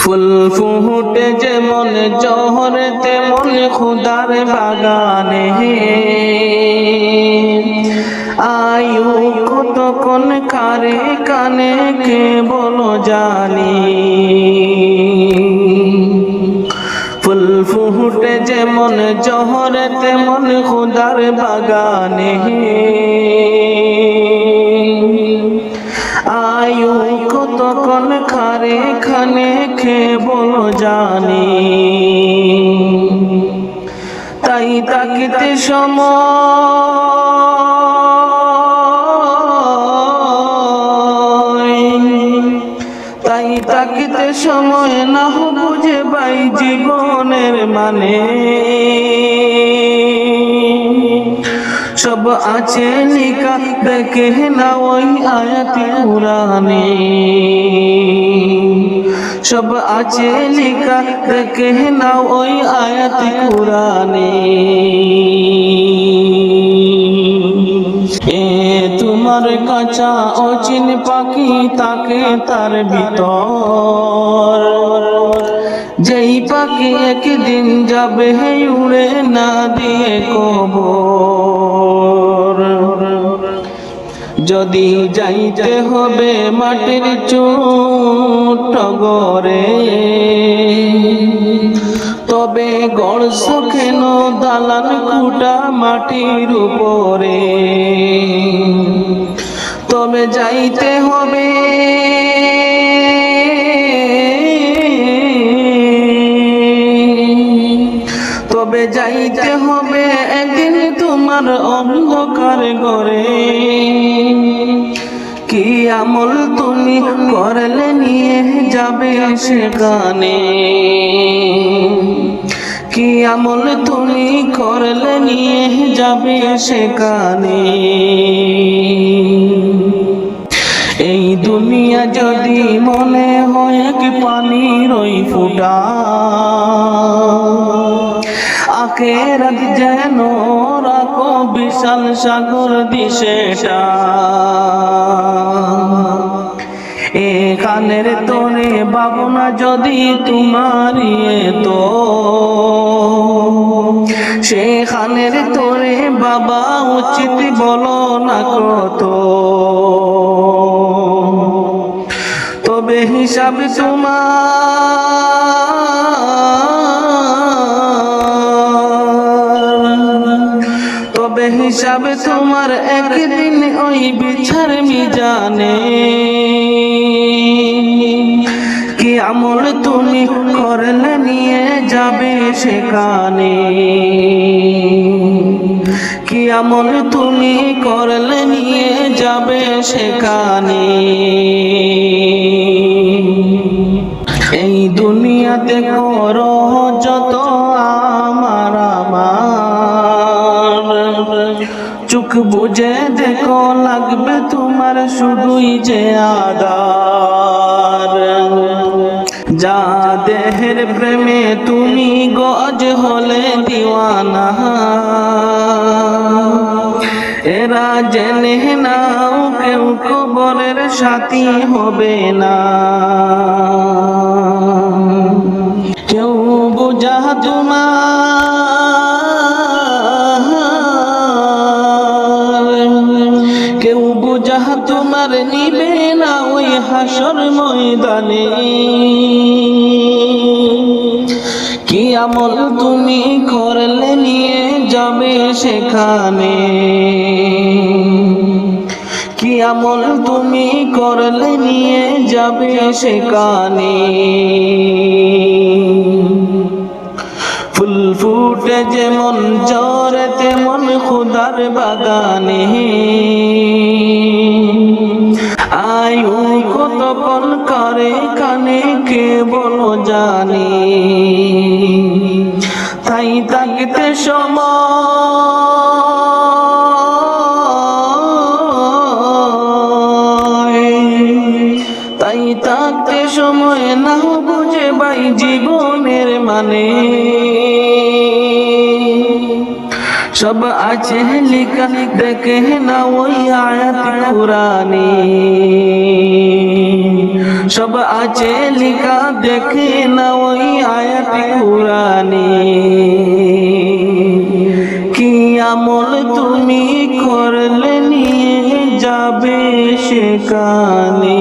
ফুল ফুটে যেমন জহর, তেমন খুদার বাগানে। আয়ু কতক্ষণ কারে কানে, কে বলো জানি। ফুল ফুটে যেমন জহর, তেমন খুদার বাগানে। আয়ু কতক্ষণ খারে খানে খে বলো জানি। তাই তাকিতে সময়, তাই তাকিতে সময় না বুঝে পাই জীবনের মানে। সব আছে লিখা দেখে না ওই আয়াতি পুরানে সব আছে লিখা দেখে না ওই আয়াতি পুরানে এ তোমার কাঁচা অচিন পাখি তাকে তার ভিতর যেই পাখি একদিন যাবে উড়ে না দিয়ে কবর। যদি যাইতে হবে মাটির চুট গরে তবে গড় কেন দালান কুটা মাটির উপরে। তবে যাইতে হবে তবে যাইতে হবে একদিন তোমার অন্ধকার ঘরে? কি আমল তুমি করলে নিয়ে যাবে সেখানে কি আমল তুমি করলে নিয়ে যাবে সেখানে এই দুনিয়া যদি মনে হয় কি পানির ওই ফুটা আখেরাত যেন রাখো বিশাল সাগর দিশেটা। এখানের তোরে বাবনা যদি তোমার তো সেখানের তোরে বাবা উচিত বলো না কত। তবে হিসাব তোমার হিসাব তোমার একদিন ওই বিছার মিজানে। কি আমল তুমি করলে নিয়ে যাবে সেখানে? কি আমল তুমি করলে নিয়ে যাবে সেখানে? এই দুনিয়াতে করো যত আমার আমার। বুঝে দেখো লাগবে তোমার শুধুই যে আদার। যা দেহের প্রেমে তুমি গজ হলে দিওয়ানা। এরা জেনে নাও কেউ কবরের সাথী হবে না। কেউ বোঝা তোমার তোমার নিবে না ওই হাসর ময়দানে। কি আমল তুমি করলে নিয়ে যাবে সেখানে? কি আমল তুমি করলে নিয়ে যাবে সেখানে? ফুল ফুটে যেমন জ্বর, তেমন খুদার বাগানে। তাকিতে সময়। তাই থাকতে সময় না বুঝে বাই জীবনের মানে। সব আছে লিখা, দেখে না ওই আয়াত কুরানি সব আছে লিখা, দেখে না ওই আয়াত কুরানি আমল তুমি করলে নিয়ে যাবে সেখানে।